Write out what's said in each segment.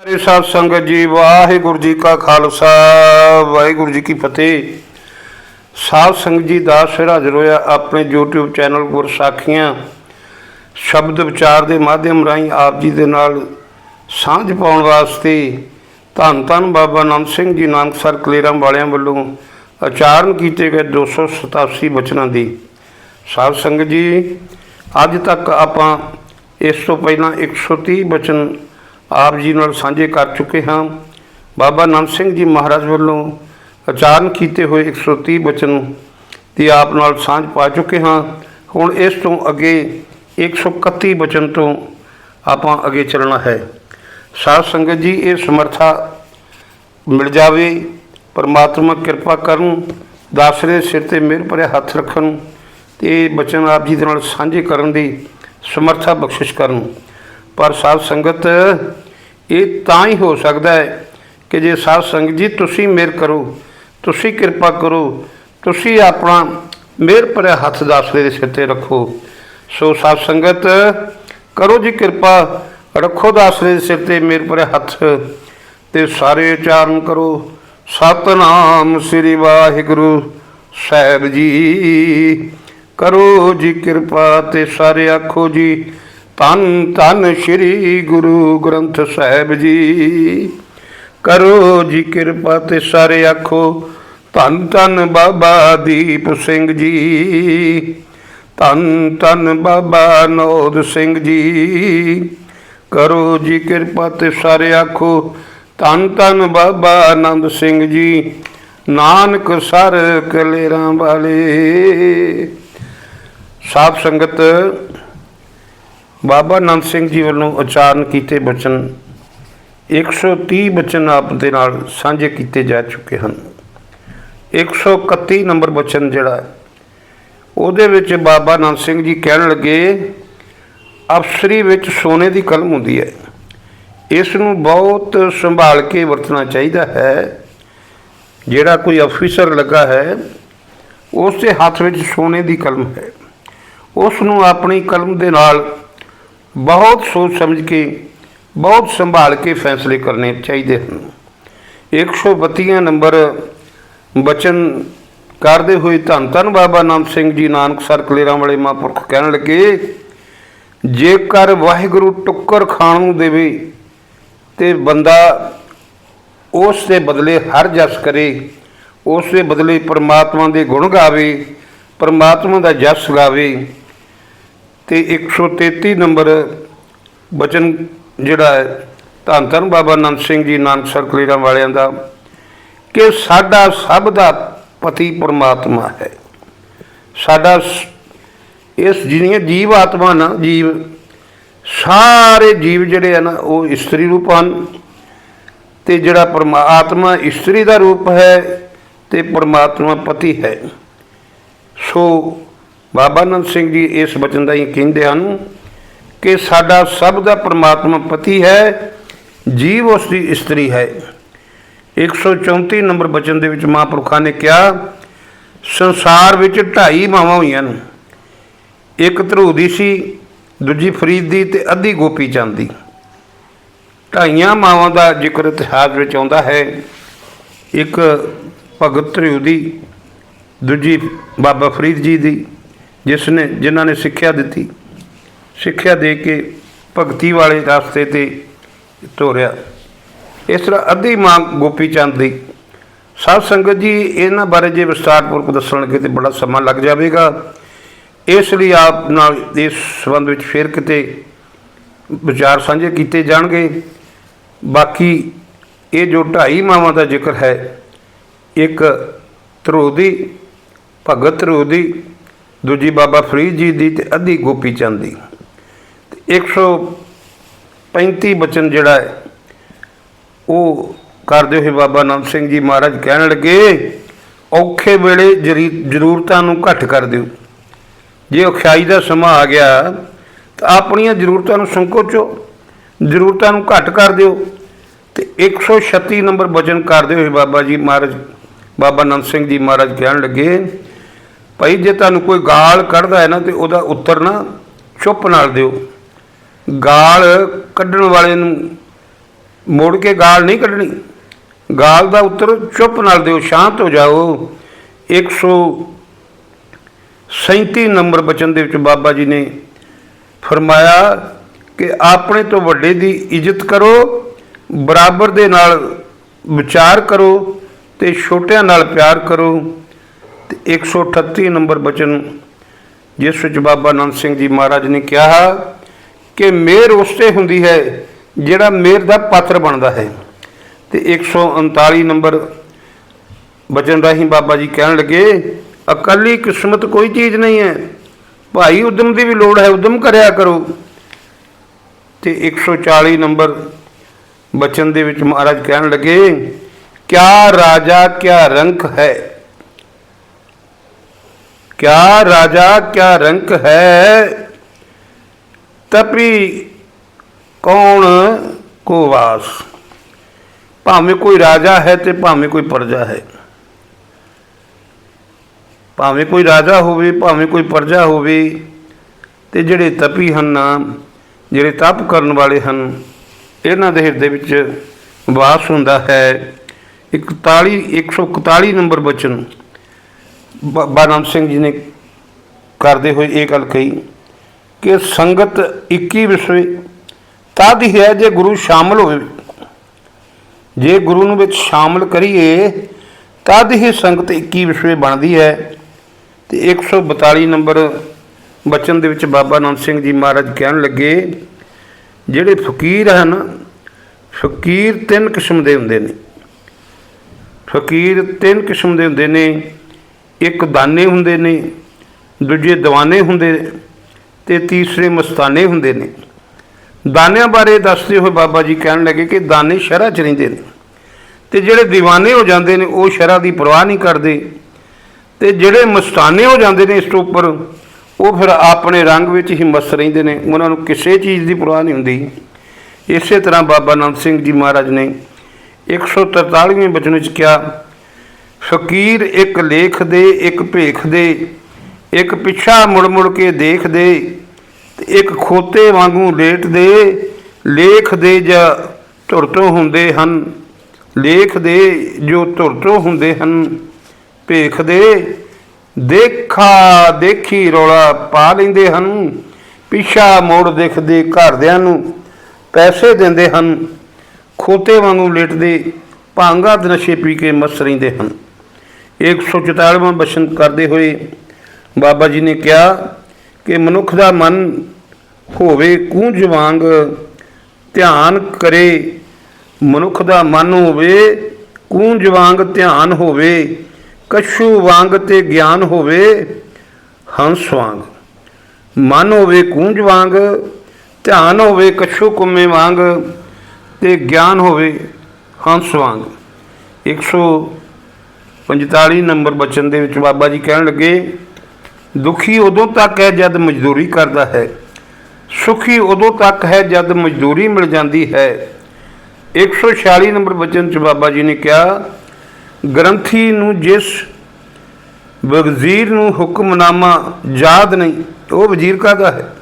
ਸਾਰੇ ਸਾਧ ਸੰਗਤ ਜੀ, ਵਾਹਿਗੁਰੂ ਜੀ ਕਾ ਖਾਲਸਾ, ਵਾਹਿਗੁਰੂ ਜੀ ਕੀ ਫਤਿਹ। ਸਾਧ ਸੰਗਤ ਜੀ ਦਾ ਸਿਰ ਹਾਜ਼ਰ ਹੋਇਆ ਆਪਣੇ YouTube ਚੈਨਲ ਗੁਰਸਾਖੀਆਂ, ਸ਼ਬਦ ਵਿਚਾਰ ਦੇ ਮਾਧਿਅਮ ਰਾਹੀਂ ਆਪ ਜੀ ਦੇ ਨਾਲ ਸਾਂਝ ਪਾਉਣ ਵਾਸਤੇ ਧੰਨ ਧੰਨ ਬਾਬਾ ਨਾਨਕ ਸਿੰਘ ਜੀ ਨਾਨਕਸਰ ਕਲੇਰਾਂ ਵਾਲਿਆਂ ਵੱਲੋਂ ਉਚਾਰਨ ਕੀਤੇ ਗਏ 287 ਬਚਨਾਂ ਦੀ। ਸਾਧ ਸੰਗਤ ਜੀ, ਅੱਜ ਤੱਕ ਆਪਾਂ ਇਸ ਤੋਂ ਪਹਿਲਾਂ 130 ਬਚਨ ਆਪ ਜੀ ਨਾਲ ਸਾਂਝੇ ਕਰ ਚੁੱਕੇ ਹਾਂ। ਬਾਬਾ ਨਾਨਕ ਸਿੰਘ ਜੀ ਮਹਾਰਾਜ ਵੱਲੋਂ ਉਚਾਰਨ ਕੀਤੇ ਹੋਏ 130 ਬਚਨ ਦੀ ਆਪ ਨਾਲ ਸਾਂਝ ਪਾ ਚੁੱਕੇ ਹਾਂ। ਹੁਣ ਇਸ ਤੋਂ ਅੱਗੇ 131 ਬਚਨ ਤੋਂ ਆਪਾਂ ਅੱਗੇ ਚੱਲਣਾ ਹੈ। ਸਾਧ ਸੰਗਤ ਜੀ, ਇਹ ਸਮਰਥਾ ਮਿਲ ਜਾਵੇ, ਪਰਮਾਤਮਾ ਕਿਰਪਾ ਕਰਨ ਦਾਸਰੇ ਸਿਰ ਤੇ ਮਿਹਰ ਭਰਿਆ ਹੱਥ ਰੱਖਣ ਤੇ ਬਚਨ ਆਪ ਜੀ ਦੇ ਨਾਲ ਸਾਂਝੇ ਕਰਨ ਦੀ ਸਮਰਥਾ ਬਖਸ਼ਿਸ਼ ਕਰਨ। ਪਰ ਸਾਧ ਸੰਗਤ, ਇਹ ਤਾਂ ਹੀ ਹੋ ਸਕਦਾ ਹੈ ਕਿ ਜੇ ਸਾਧ ਸੰਗਤ ਜੀ ਤੁਸੀਂ ਮਿਹਰ ਕਰੋ, ਤੁਸੀਂ ਕਿਰਪਾ ਕਰੋ, ਤੁਸੀਂ ਆਪਣਾ ਮੇਰ ਭਰਿਆ ਹੱਥ ਦਾਸਰੇ ਦੇ ਸਿਰ ਤੇ ਰੱਖੋ। ਸੋ ਸਾਧ ਸੰਗਤ, ਕਰੋ ਜੀ ਕਿਰਪਾ, ਰੱਖੋ ਦਾਸਰੇ ਦੇ ਸਿਰ ਤੇ ਮੇਰ ਭਰਿਆ ਹੱਥ ਤੇ ਸਾਰੇ ਉਚਾਰਨ ਕਰੋ। ਸਤਨਾਮ ਸ੍ਰੀ ਵਾਹਿਗੁਰੂ ਸਾਹਿਬ ਜੀ, ਕਰੋ ਜੀ ਕਿਰਪਾ ਤੇ ਸਾਰੇ ਆਖੋ ਜੀ ਧੰਨ ਧੰਨ ਸ੍ਰੀ ਗੁਰੂ ਗ੍ਰੰਥ ਸਾਹਿਬ ਜੀ। ਕਰੋ ਜੀ ਕਿਰਪਾ ਤੇ ਸਾਰੇ ਆਖੋ ਧੰਨ ਧੰਨ ਬਾਬਾ ਦੀਪ ਸਿੰਘ ਜੀ। ਧੰਨ ਧੰਨ ਬਾਬਾ ਨੋਦ ਸਿੰਘ ਜੀ। ਕਰੋ ਜੀ ਕਿਰਪਾ ਤੇ ਸਾਰੇ ਆਖੋ ਧੰਨ ਧੰਨ ਬਾਬਾ ਆਨੰਦ ਸਿੰਘ ਜੀ। ਨਾਨਕ ਸਰ ਕਲੇਰਾਂ ਵਾਲੇ। ਸਾਧ ਸੰਗਤ ਬਾਬਾ ਆਨੰਦ ਸਿੰਘ ਜੀ ਵੱਲੋਂ ਉਚਾਰਨ ਕੀਤੇ ਬਚਨ 130 ਬਚਨ ਆਪ ਦੇ ਨਾਲ ਸਾਂਝੇ ਕੀਤੇ ਜਾ ਚੁੱਕੇ ਹਨ। 131 ਨੰਬਰ ਬਚਨ ਜਿਹੜਾ ਉਹਦੇ ਵਿੱਚ ਬਾਬਾ ਨੰਦ ਸਿੰਘ ਜੀ ਕਹਿਣ ਲੱਗੇ ਅਫਸਰੀ ਵਿੱਚ ਸੋਨੇ ਦੀ ਕਲਮ ਹੁੰਦੀ ਹੈ। ਇਸ ਨੂੰ ਬਹੁਤ ਸੰਭਾਲ ਕੇ ਵਰਤਣਾ ਚਾਹੀਦਾ ਹੈ। ਜਿਹੜਾ ਕੋਈ ਅਫੀਸਰ ਲੱਗਾ ਹੈ ਉਸ ਦੇ ਹੱਥ ਵਿੱਚ ਸੋਨੇ ਦੀ ਕਲਮ ਹੈ। ਉਸ ਨੂੰ ਆਪਣੀ ਕਲਮ ਦੇ ਨਾਲ ਬਹੁਤ ਸੋਚ ਸਮਝ ਕੇ, ਬਹੁਤ ਸੰਭਾਲ ਕੇ ਫੈਸਲੇ ਕਰਨੇ ਚਾਹੀਦੇ ਹਨ। 132 ਨੰਬਰ ਬਚਨ ਕਰਦੇ ਹੋਏ ਧੰਨ ਧੰਨ ਬਾਬਾ ਨਾਨਕ ਸਿੰਘ ਜੀ ਨਾਨਕ ਸਰ ਕਲੇਰਾਂ ਵਾਲੇ ਮਹਾਂਪੁਰਖ ਕਹਿਣ ਲੱਗੇ, ਜੇਕਰ ਵਾਹਿਗੁਰੂ ਟੁੱਕਰ ਖਾਣ ਨੂੰ ਦੇਵੇ ਤੇ ਬੰਦਾ ਉਸ ਦੇ ਬਦਲੇ ਹਰ ਜਸ ਕਰੇ, ਉਸ ਦੇ ਬਦਲੇ ਪਰਮਾਤਮਾ ਦੇ ਗੁਣ ਗਾਵੇ, ਪਰਮਾਤਮਾ ਦਾ ਜਸ ਗਾਵੇ ਤੇ 133 ਨੰਬਰ ਬਚਨ ਜਿਹੜਾ ਹੈ, ਧੰਨ ਧੰਨ ਬਾਬਾ ਨੰਦ ਸਿੰਘ ਜੀ, ਨਾਨਕ ਸਰ ਕਲੇਰਾਂ ਵਾਲਿਆਂ ਦਾ, ਕਿ ਸਾਡਾ ਸਭ ਦਾ ਪਤੀ ਪਰਮਾਤਮਾ ਹੈ। ਸਾਡਾ ਸ- ਇਸ ਜਿਹੜੀਆਂ ਜੀਵ ਆਤਮਾ ਨਾ, ਜੀਵ, ਸਾਰੇ ਜੀਵ ਜਿਹੜੇ ਆ ਨਾ, ਉਹ ਇਸਤਰੀ ਰੂਪ ਹਨ ਤੇ ਜਿਹੜਾ ਪਰਮਾਤਮਾ ਇਸਤਰੀ ਦਾ ਰੂਪ ਹੈ ਤੇ ਪਰਮਾਤਮਾ ਪਤੀ ਹੈ। ਸੋ ਬਾਬਾ ਨੰਦ ਸਿੰਘ ਜੀ ਇਸ ਬਚਨ ਦਾ ਹੀ ਕਹਿੰਦੇ ਹਨ ਕਿ ਸਾਡਾ ਸਭ ਦਾ ਪਰਮਾਤਮਾ ਪਤੀ ਹੈ, ਜੀਵ ਉਸ ਦੀ ਇਸਤਰੀ ਹੈ। 134 ਨੰਬਰ ਬਚਨ ਦੇ ਵਿੱਚ ਮਹਾਂਪੁਰਖਾਂ ਨੇ ਕਿਹਾ, ਸੰਸਾਰ ਵਿੱਚ ਢਾਈ ਮਾਵਾਂ ਹੋਈਆਂ ਨੇ। ਇੱਕ ਧਰੂ ਦੀ ਸੀ, ਦੂਜੀ ਫਰੀਦ ਦੀ ਤੇ ਅੱਧੀ ਗੋਪੀ ਚੰਦ ਦੀ। ਢਾਈਆਂ ਮਾਵਾਂ ਦਾ ਜ਼ਿਕਰ ਇਤਿਹਾਸ ਵਿੱਚ ਆਉਂਦਾ ਹੈ। ਇੱਕ ਭਗਤ ਧਰੂ ਦੀ, ਦੂਜੀ ਬਾਬਾ ਫਰੀਦ ਜੀ ਦੀ ਜਿਸ ਨੇ ਜਿਨ੍ਹਾਂ ਨੇ ਸਿੱਖਿਆ ਦਿੱਤੀ, ਸਿੱਖਿਆ ਦੇ ਕੇ ਭਗਤੀ ਵਾਲੇ ਰਸਤੇ ਤੇ ਤੋਰਿਆ। ਇਸ ਤਰ੍ਹਾਂ ਅੱਧੀ ਮਾਂ ਗੋਪੀ ਚੰਦ ਦੀ ਸਾਧ ਸੰਗਤ ਜੀ, ਇਹਨਾਂ ਬਾਰੇ ਜੇ ਵਿਸਤਾਰਪੂਰਵਕ ਦੱਸਣ ਲੱਗੇ ਤੇ ਬੜਾ ਸਮਾਂ ਲੱਗ ਜਾਵੇਗਾ। ਇਸ ਲਈ ਆਪ ਨਾਲ ਇਸ ਸੰਬੰਧ ਵਿੱਚ ਫਿਰ ਕਿਤੇ ਵਿਚਾਰ ਸਾਂਝੇ ਕੀਤੇ ਜਾਣਗੇ। ਬਾਕੀ ਇਹ ਜੋ ਢਾਈ ਮਾਵਾਂ ਦਾ ਜ਼ਿਕਰ ਹੈ, ਇੱਕ ਧਰੋਦੀ ਭਗਤ ਧਰੋਦੀ ਦੂਜੀ ਬਾਬਾ ਫਰੀਦ ਜੀ ਦੀ ਤੇ ਅੱਧੀ ਗੋਪੀ ਚੰਦ ਦੀ। ਤੇ 135 ਬਚਨ ਜਿਹੜਾ ਹੈ, ਉਹ ਕਰਦੇ ਹੋਏ ਬਾਬਾ ਨਾਨਕ ਸਿੰਘ ਜੀ ਮਹਾਰਾਜ ਕਹਿਣ ਲੱਗੇ, ਔਖੇ ਵੇਲੇ ਜਰੀ- ਜ਼ਰੂਰਤਾਂ ਨੂੰ ਘੱਟ ਕਰ ਦਿਓ। ਜੇ ਔਖਾਈ ਦਾ ਸਮਾਂ ਆ ਗਿਆ, ਤਾਂ ਆਪਣੀਆਂ ਜ਼ਰੂਰਤਾਂ ਨੂੰ ਸੰਕੋਚੋ, ਜ਼ਰੂਰਤਾਂ ਨੂੰ ਘੱਟ ਕਰ ਦਿਓ। ਤੇ 136 ਨੰਬਰ ਵਚਨ ਕਰਦੇ ਹੋਏ ਬਾਬਾ ਜੀ ਮਹਾਰਾਜ, ਬਾਬਾ ਨੰਦ ਸਿੰਘ ਜੀ ਮਹਾਰਾਜ ਕਹਿਣ ਲੱਗੇ ਭਾਈ ਜੇ ਤੁਹਾਨੂੰ ਕੋਈ ਗਾਲ ਕੱਢਦਾ ਹੈ ਨਾ ਤੇ ਉਹਦਾ ਉੱਤਰ ਨਾ ਚੁੱਪ ਨਾਲ ਦਿਓ। ਗਾਲ ਕੱਢਣ ਵਾਲੇ ਨੂੰ ਮੋੜ ਕੇ ਗਾਲ ਨਹੀਂ ਕੱਢਣੀ। ਗਾਲ ਦਾ ਉੱਤਰ ਚੁੱਪ ਨਾਲ ਦਿਓ, ਸ਼ਾਂਤ ਹੋ ਜਾਓ। 137 ਨੰਬਰ ਬਚਨ ਦੇ ਵਿੱਚ ਬਾਬਾ ਜੀ ਨੇ ਫਰਮਾਇਆ ਕਿ ਆਪਣੇ ਤੋਂ ਵੱਡੇ ਦੀ ਇੱਜ਼ਤ ਕਰੋ, ਬਰਾਬਰ ਦੇ ਨਾਲ ਵਿਚਾਰ ਕਰੋ ਤੇ ਛੋਟਿਆਂ ਨਾਲ ਪਿਆਰ ਕਰੋ। ਤੇ 138 ਨੰਬਰ ਬਚਨ ਜਿਸ ਵਿੱਚ ਬਾਬਾ ਨੰਦ ਸਿੰਘ ਜੀ ਮਹਾਰਾਜ ਨੇ ਕਿਹਾ ਕਿ ਮਿਹਰ ਉਸ ਤੇ ਹੁੰਦੀ ਹੈ ਜਿਹੜਾ ਮਿਹਰ ਦਾ ਪਾਤਰ ਬਣਦਾ ਹੈ। ਤੇ 139 ਨੰਬਰ ਬਚਨ ਰਾਹੀਂ ਬਾਬਾ ਜੀ ਕਹਿਣ ਲੱਗੇ, ਅਕਲੀ ਕਿਸਮਤ ਕੋਈ ਚੀਜ਼ ਨਹੀਂ ਹੈ। ਭਾਈ ਉਦਮ ਦੀ ਵੀ ਲੋੜ ਹੈ, ਉਦਮ ਕਰਿਆ ਕਰੋ। ਤੇ 140 ਨੰਬਰ ਬਚਨ ਦੇ ਵਿੱਚ ਮਹਾਰਾਜ ਕਹਿਣ ਲੱਗੇ, ਕਿਆ ਰਾਜਾ ਕਿਆ ਰੰਕ ਹੈ? ਕਿਆ ਰਾਜਾ, ਕਿਆ ਰੰਕ ਹੈ? ਤਪੀ ਕੌਣ ਕੋ ਵਾਸ ਭਾਵੇਂ ਕੋਈ ਰਾਜਾ ਹੈ ਤੇ ਭਾਵੇਂ ਕੋਈ ਪਰਜਾ ਹੈ। ਭਾਵੇਂ ਕੋਈ ਰਾਜਾ ਹੋਵੇ, ਭਾਵੇਂ ਕੋਈ ਪਰਜਾ ਹੋਵੇ, ਤੇ ਜਿਹੜੇ ਤਪੀ ਹਨ ਨਾ, ਜਿਹੜੇ ਤਪ ਕਰਨ ਵਾਲੇ ਹਨ, ਇਹਨਾਂ ਦੇ ਹਿਰਦੇ ਵਿੱਚ ਵਾਸ ਹੁੰਦਾ ਹੈ। 41 141 ਨੰਬਰ ਬਚਨ। ਬਾਬਾ ਨਾਮ ਸਿੰਘ ਜੀ ਨੇ ਕਰਦੇ ਹੋਏ ਇਹ ਗੱਲ ਕਹੀ ਕਿ ਸੰਗਤ 21 ਵਿਸਵੇ ਤਦ ਹੀ ਹੈ ਜੇ ਗੁਰੂ ਸ਼ਾਮਲ ਹੋਵੇ। ਜੇ ਗੁਰੂ ਨੂੰ ਵਿੱਚ ਸ਼ਾਮਲ ਕਰੀਏ, ਤਦ ਹੀ ਸੰਗਤ 21 ਵਿਸਵੇ ਬਣਦੀ ਹੈ। ਤੇ 142 ਨੰਬਰ ਬਚਨ ਦੇ ਵਿੱਚ ਬਾਬਾ ਨਾਨਕ ਸਿੰਘ ਜੀ ਮਹਾਰਾਜ ਕਹਿਣ ਲੱਗੇ, ਜਿਹੜੇ ਫਕੀਰ ਹਨ, ਫਕੀਰ ਤਿੰਨ ਕਿਸਮ ਦੇ ਹੁੰਦੇ ਨੇ। ਫਕੀਰ ਤਿੰਨ ਕਿਸਮ ਦੇ ਹੁੰਦੇ ਨੇ। ਇੱਕ ਦਾਨੇ ਹੁੰਦੇ ਨੇ, ਦੂਜੇ ਦੀਵਾਨੇ ਹੁੰਦੇ ਤੇ ਤੀਸਰੇ ਮਸਤਾਨੇ ਹੁੰਦੇ ਨੇ। ਦਾਨਿਆਂ ਬਾਰੇ ਦੱਸਦੇ ਹੋਏ ਬਾਬਾ ਜੀ ਕਹਿਣ ਲੱਗੇ ਕਿ ਦਾਨੇ ਸ਼ਹਿਰਾਂ 'ਚ ਰਹਿੰਦੇ ਨੇ ਤੇ ਜਿਹੜੇ ਦੀਵਾਨੇ ਹੋ ਜਾਂਦੇ ਨੇ, ਉਹ ਸ਼ਹਿਰਾਂ ਦੀ ਪਰਵਾਹ ਨਹੀਂ ਕਰਦੇ ਤੇ ਜਿਹੜੇ ਮਸਤਾਨੇ ਹੋ ਜਾਂਦੇ ਨੇ ਇਸ ਤੋਂ ਉੱਪਰ, ਉਹ ਫਿਰ ਆਪਣੇ ਰੰਗ ਵਿੱਚ ਹੀ ਮਸਤ ਰਹਿੰਦੇ ਨੇ। ਉਹਨਾਂ ਨੂੰ ਕਿਸੇ ਚੀਜ਼ ਦੀ ਪਰਵਾਹ ਨਹੀਂ ਹੁੰਦੀ। ਇਸੇ ਤਰ੍ਹਾਂ ਬਾਬਾ ਨੰਦ ਸਿੰਘ ਜੀ ਮਹਾਰਾਜ ਨੇ 143ਵੇਂ ਬਚਨ ਵਿੱਚ ਕਿਹਾ ਫਕੀਰ ਇੱਕ ਲੇਖ ਦੇ, ਇੱਕ ਭੇਖ ਦੇ, ਇੱਕ ਪਿੱਛਾ ਮੁੜ ਮੁੜ ਕੇ ਦੇਖ ਦੇ ਇੱਕ ਖੋਤੇ ਵਾਂਗੂ ਲੇਟ ਦੇ, ਲੇਖ ਦੇ ਜਾਂ ਧੁਰ ਤੋਂ ਹੁੰਦੇ ਹਨ, ਲੇਖ ਦੇ ਜੋ ਧੁਰ ਤੋਂ ਹੁੰਦੇ ਹਨ, ਭੇਖ ਦੇ, ਦੇਖਾ ਦੇਖੀ ਰੌਲਾ ਪਾ ਲੈਂਦੇ ਹਨ, ਪਿੱਛਾ ਮੋੜ ਦੇਖਦੇ ਘਰਦਿਆਂ ਨੂੰ ਪੈਸੇ ਦਿੰਦੇ ਹਨ, ਖੋਤੇ ਵਾਂਗੂ ਲੇਟਦੇ ਭਾਂਗਾ ਦੇ ਨਸ਼ੇ ਪੀ ਕੇ ਮਸਤ ਰਹਿੰਦੇ ਹਨ। 144ਵਾਂ ਬਚਨ ਕਰਦੇ ਹੋਏ ਬਾਬਾ ਜੀ ਨੇ ਕਿਹਾ ਕਿ ਮਨੁੱਖ ਦਾ ਮਨ ਹੋਵੇ ਕੂੰਜ ਵਾਂਗ, ਧਿਆਨ ਕਰੇ। ਮਨੁੱਖ ਦਾ ਮਨ ਹੋਵੇ ਕੂੰਜ ਵਾਂਗ, ਧਿਆਨ ਹੋਵੇ। ਕਛੂ ਵਾਂਗ ਤੇ ਗਿਆਨ ਹੋਵੇ, ਹੰਸ ਵਾਂਗ। ਮਨ ਹੋਵੇ ਕੂੰਜ ਵਾਂਗ, ਧਿਆਨ ਹੋਵੇ ਕਛੂ ਕੁੰਮੇ ਵਾਂਗ ਤੇ ਗਿਆਨ ਹੋਵੇ ਹੰਸ ਵਾਂਗ। 145 ਨੰਬਰ ਬਚਨ ਦੇ ਵਿੱਚ ਬਾਬਾ ਜੀ ਕਹਿਣ ਲੱਗੇ, ਦੁਖੀ ਉਦੋਂ ਤੱਕ ਹੈ ਜਦ ਮਜ਼ਦੂਰੀ ਕਰਦਾ ਹੈ। ਸੁਖੀ ਉਦੋਂ ਤੱਕ ਹੈ ਜਦ ਮਜ਼ਦੂਰੀ ਮਿਲ ਜਾਂਦੀ ਹੈ। 146 ਨੰਬਰ ਬਚਨ ਚ ਬਾਬਾ ਜੀ ਨੇ ਕਿਹਾ, ਗ੍ਰੰਥੀ ਨੂੰ ਜਿਸ ਵਜ਼ੀਰ ਨੂੰ ਹੁਕਮਨਾਮਾ ਯਾਦ ਨਹੀਂ ਉਹ ਵਜ਼ੀਰ ਕਾਹਦਾ ਹੈ?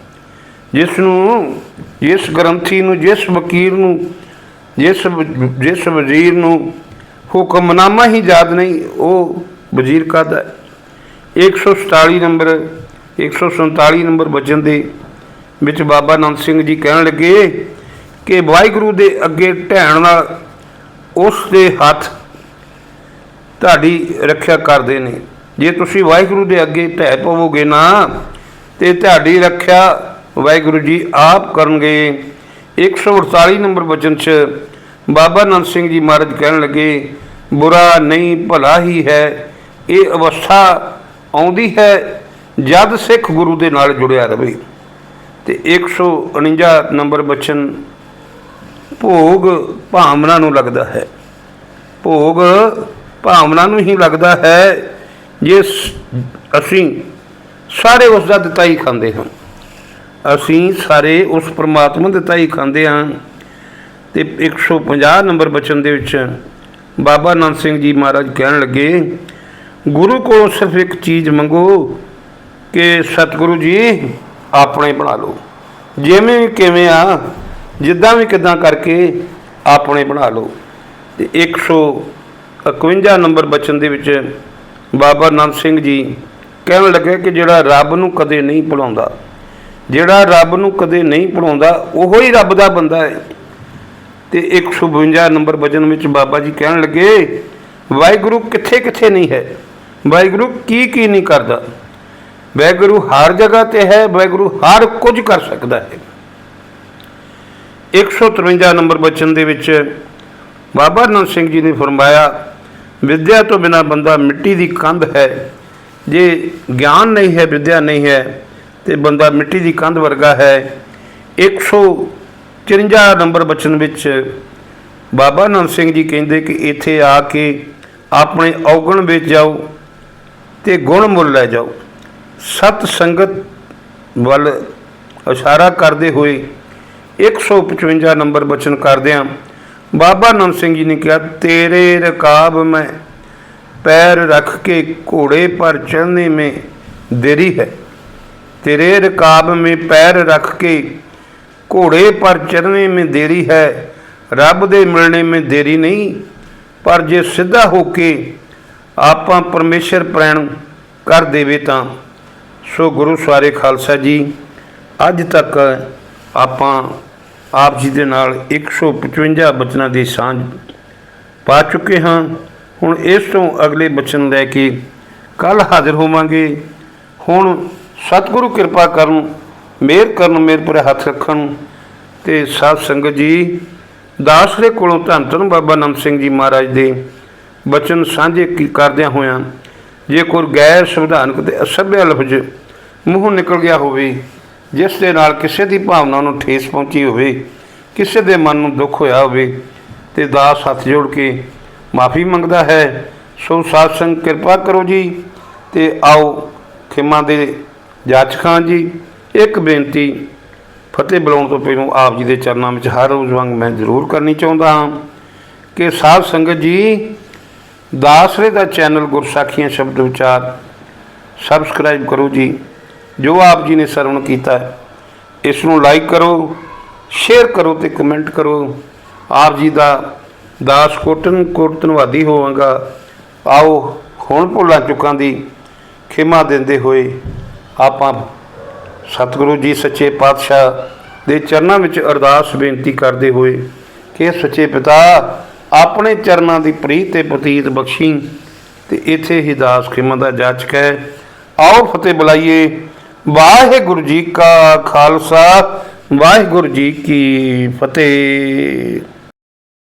ਜਿਸ ਨੂੰ, ਜਿਸ ਗ੍ਰੰਥੀ ਨੂੰ, ਜਿਸ ਵਕੀਲ ਨੂੰ, ਜਿਸ ਜਿਸ ਵਜ਼ੀਰ ਨੂੰ ਹੁਕਮਨਾਮਾ ਹੀ ਯਾਦ ਨਹੀਂ, ਉਹ ਵਜ਼ੀਰ ਕਾਹਦਾ ਹੈ। 147 ਨੰਬਰ 147 ਨੰਬਰ ਬਚਨ ਦੇ ਵਿੱਚ ਬਾਬਾ ਨੰਦ ਸਿੰਘ ਜੀ ਕਹਿਣ ਲੱਗੇ ਕਿ ਵਾਹਿਗੁਰੂ ਦੇ ਅੱਗੇ ਢਹਿਣ ਨਾਲ ਉਸ ਦੇ ਹੱਥ ਤੁਹਾਡੀ ਰੱਖਿਆ ਕਰਦੇ ਨੇ। ਜੇ ਤੁਸੀਂ ਵਾਹਿਗੁਰੂ ਦੇ ਅੱਗੇ ਢਹਿ ਪਵੋਗੇ ਨਾ, ਤੇ ਤੁਹਾਡੀ ਰੱਖਿਆ ਵਾਹਿਗੁਰੂ ਜੀ ਆਪ ਕਰਨਗੇ। 148 ਨੰਬਰ ਬਚਨ 'ਚ ਬਾਬਾ ਨੰਦ ਸਿੰਘ ਜੀ ਮਹਾਰਾਜ ਕਹਿਣ ਲੱਗੇ, ਬੁਰਾ ਨਹੀਂ, ਭਲਾ ਹੀ ਹੈ। ਇਹ ਅਵਸਥਾ ਆਉਂਦੀ ਹੈ ਜਦ ਸਿੱਖ ਗੁਰੂ ਦੇ ਨਾਲ ਜੁੜਿਆ ਰਵੇ। ਤੇ 149 ਨੰਬਰ ਬਚਨ, ਭੋਗ ਭਾਵਨਾ ਨੂੰ ਲੱਗਦਾ ਹੈ। ਭੋਗ ਭਾਵਨਾ ਨੂੰ ਹੀ ਲੱਗਦਾ ਹੈ ਜੇ ਅਸੀਂ ਸਾਰੇ ਉਸ ਦਾ ਦਿੱਤਾ ਹੀ ਖਾਂਦੇ ਹਾਂ। ਅਸੀਂ ਸਾਰੇ ਉਸ ਪ੍ਰਮਾਤਮਾ ਦਿੱਤਾ ਹੀ ਖਾਂਦੇ ਹਾਂ। ਤੇ 150 ਨੰਬਰ ਬਚਨ ਦੇ ਵਿੱਚ ਬਾਬਾ ਨੰਦ ਸਿੰਘ ਜੀ ਮਹਾਰਾਜ ਕਹਿਣ ਲੱਗੇ, ਗੁਰੂ ਕੋਲੋਂ ਸਿਰਫ ਇੱਕ ਚੀਜ਼ ਮੰਗੋ ਕਿ ਸਤਿਗੁਰੂ ਜੀ ਆਪਣੇ ਬਣਾ ਲਓ। ਜਿਵੇਂ ਵੀ ਕਿਵੇਂ ਆ, ਜਿੱਦਾਂ ਵੀ ਕਿਦਾਂ ਕਰਕੇ ਆਪਣੇ ਬਣਾ ਲਓ। ਤੇ 151 ਨੰਬਰ ਬਚਨ ਦੇ ਵਿੱਚ ਬਾਬਾ ਨੰਦ ਸਿੰਘ ਜੀ ਕਹਿਣ ਲੱਗੇ ਕਿ ਜਿਹੜਾ ਰੱਬ ਨੂੰ ਕਦੇ ਨਹੀਂ ਭੁਲਾਉਂਦਾ, ਜਿਹੜਾ ਰੱਬ ਨੂੰ ਕਦੇ ਨਹੀਂ ਭੁਲਾਉਂਦਾ, ਉਹੋ ਹੀ ਰੱਬ ਦਾ ਬੰਦਾ ਹੈ। ਤੇ 152 ਨੰਬਰ ਵਚਨ ਵਿੱਚ ਬਾਬਾ ਜੀ ਕਹਿਣ ਲੱਗੇ, ਵਾਹਿਗੁਰੂ ਕਿੱਥੇ ਕਿੱਥੇ ਨਹੀਂ ਹੈ? ਵਾਹਿਗੁਰੂ ਕੀ ਕੀ ਨਹੀਂ ਕਰਦਾ? ਵਾਹਿਗੁਰੂ ਹਰ ਜਗ੍ਹਾ ਤੇ ਹੈ, ਵਾਹਿਗੁਰੂ ਹਰ ਕੁਝ ਕਰ ਸਕਦਾ ਹੈ। 153 ਨੰਬਰ ਬਚਨ ਦੇ ਵਿੱਚ ਬਾਬਾ ਨੰਦ ਸਿੰਘ ਜੀ ਨੇ ਫਰਮਾਇਆ, ਵਿਦਿਆ ਤੋਂ ਬਿਨਾ ਬੰਦਾ ਮਿੱਟੀ ਦੀ ਕੰਧ ਹੈ। ਜੇ ਗਿਆਨ ਨਹੀਂ ਹੈ, ਵਿਦਿਆ ਨਹੀਂ ਹੈ, ਤੇ ਬੰਦਾ ਮਿੱਟੀ ਦੀ ਕੰਧ ਵਰਗਾ ਹੈ। 54 ਨੰਬਰ ਬਚਨ ਵਿੱਚ ਬਾਬਾ ਨਾਮ ਸਿੰਘ ਜੀ ਕਹਿੰਦੇ ਕਿ ਇੱਥੇ ਆ ਕੇ ਆਪਣੇ ਔਗਣ ਵਿੱਚ ਜਾਓ ਤੇ ਗੁਣ ਮੁੱਲ ਲੈ ਜਾਓ। ਸਤ ਸੰਗਤ ਵੱਲ ਇਸ਼ਾਰਾ ਕਰਦੇ ਹੋਏ 155 ਨੰਬਰ ਬਚਨ ਕਰਦਿਆਂ ਬਾਬਾ ਨਾਮ ਸਿੰਘ ਜੀ ਨੇ ਕਿਹਾ, ਤੇਰੇ ਰਕਾਬ ਮੈਂ ਪੈਰ ਰੱਖ ਕੇ ਘੋੜੇ ਪਰ ਚੜ੍ਹਨੇ ਮੇ ਦੇਰੀ ਹੈ। ਤੇਰੇ ਰਕਾਬ ਮੇ ਪੈਰ ਰੱਖ ਕੇ ਘੋੜੇ ਪਰ ਚੜਨੇ ਮੇ ਦੇਰੀ ਹੈ, ਰੱਬ ਦੇ ਮਿਲਣੇ ਮੇ ਦੇਰੀ ਨਹੀਂ। ਪਰ ਜੇ ਸਿੱਧਾ ਹੋ ਕੇ ਆਪਾਂ ਪਰਮੇਸ਼ਰ ਪ੍ਰੈਣ ਕਰ ਦੇਵੇ ਤਾਂ, ਸੋ ਗੁਰੂ ਸਾਰੇ ਖਾਲਸਾ ਜੀ, ਅੱਜ ਤੱਕ ਆਪਾਂ ਆਪ ਜੀ ਦੇ ਨਾਲ 155 ਬਚਨਾਂ ਦੀ ਸਾਂਝ ਪਾ ਚੁੱਕੇ ਹਾਂ। ਹੁਣ ਇਸ ਤੋਂ ਅਗਲੇ ਬਚਨ ਲੈ ਕੇ ਕੱਲ ਹਾਜ਼ਰ ਹੋਵਾਂਗੇ। ਹੁਣ ਸਤਿਗੁਰੂ ਕਿਰਪਾ ਕਰਨ ਮਿਹਰ ਕਰਨ ਮੇਰੇ ਪੂਰੇ ਹੱਥ ਰੱਖਣ। ਤੇ ਸਾਧ ਸੰਗਤ ਜੀ, ਦਾਸ ਦੇ ਕੋਲੋਂ ਧੰਨ ਧੰਨ ਬਾਬਾ ਨੰਦ ਸਿੰਘ ਜੀ ਮਹਾਰਾਜ ਦੇ ਬਚਨ ਸਾਂਝੇ ਕੀ ਕਰਦਿਆਂ ਹੋਇਆਂ, ਜੇ ਕੋਈ ਗੈਰ ਸੰਵਿਧਾਨਕ ਤੇ ਅਸਭਿਆ ਲਫ਼ਜ਼ ਮੂੰਹੋਂ ਨਿਕਲ ਗਿਆ ਹੋਵੇ, ਜਿਸ ਦੇ ਨਾਲ ਕਿਸੇ ਦੀ ਭਾਵਨਾ ਨੂੰ ਠੇਸ ਪਹੁੰਚੀ ਹੋਵੇ, ਕਿਸੇ ਦੇ ਮਨ ਨੂੰ ਦੁੱਖ ਹੋਇਆ ਹੋਵੇ, ਤੇ ਦਾਸ ਹੱਥ ਜੋੜ ਕੇ ਮਾਫੀ ਮੰਗਦਾ ਹੈ, ਸੋ ਸਾਧ ਸੰਗ ਕਿਰਪਾ ਕਰੋ ਜੀ, ਤੇ ਆਓ ਖਿਮਾ ਦੇ ਜਾਚ ਖਾਨ ਜੀ ਇੱਕ ਬੇਨਤੀ, ਫਤਿਹ ਬੁਲਾਉਣ ਤੋਂ ਪਹਿਲਾਂ ਆਪ ਜੀ ਦੇ ਚਰਨਾਂ ਵਿੱਚ ਹਰ ਰੋਜ਼ ਵਾਂਗ ਮੈਂ ਜ਼ਰੂਰ ਕਰਨੀ ਚਾਹੁੰਦਾ ਹਾਂ ਕਿ ਸਾਧ ਸੰਗਤ ਜੀ, ਦਾਸਰੇ ਦਾ ਚੈਨਲ ਗੁਰਸਾਖੀਆਂ ਸ਼ਬਦ ਵਿਚਾਰ ਸਬਸਕ੍ਰਾਈਬ ਕਰੋ ਜੀ। ਜੋ ਆਪ ਜੀ ਨੇ ਸਰਵਣ ਕੀਤਾ ਇਸ ਨੂੰ ਲਾਈਕ ਕਰੋ ਸ਼ੇਅਰ ਕਰੋ ਤੇ ਕਮੈਂਟ ਕਰੋ। ਆਪ ਜੀ ਦਾ ਦਾਸ ਕੋਟਨ ਕੋਟ ਧੰਨਵਾਦੀ ਹੋਵਾਂਗਾ। ਆਓ ਹੁਣ ਭੁੱਲਾਂ ਚੁੱਕਾਂ ਦੀ ਖਿਮਾ ਦਿੰਦੇ ਹੋਏ ਆਪਾਂ ਸਤਿਗੁਰੂ ਜੀ ਸੱਚੇ ਪਾਤਸ਼ਾਹ ਦੇ ਚਰਨਾਂ ਵਿੱਚ ਅਰਦਾਸ ਬੇਨਤੀ ਕਰਦੇ ਹੋਏ ਕਿ ਸੱਚੇ ਪਿਤਾ ਆਪਣੇ ਚਰਨਾਂ ਦੀ ਪ੍ਰੀਤ ਤੇ ਪਤੀਤ ਬਖਸ਼ੀ ਤੇ ਇੱਥੇ ਹੀ ਦਾਸ ਖਿਮਾ ਦਾ ਜਾਚਕ ਹੈ। ਆਓ ਫਤਿਹ ਬੁਲਾਈਏ। ਵਾਹਿਗੁਰੂ ਜੀ ਕਾ ਖਾਲਸਾ, ਵਾਹਿਗੁਰੂ ਜੀ ਕੀ ਫਤਿਹ।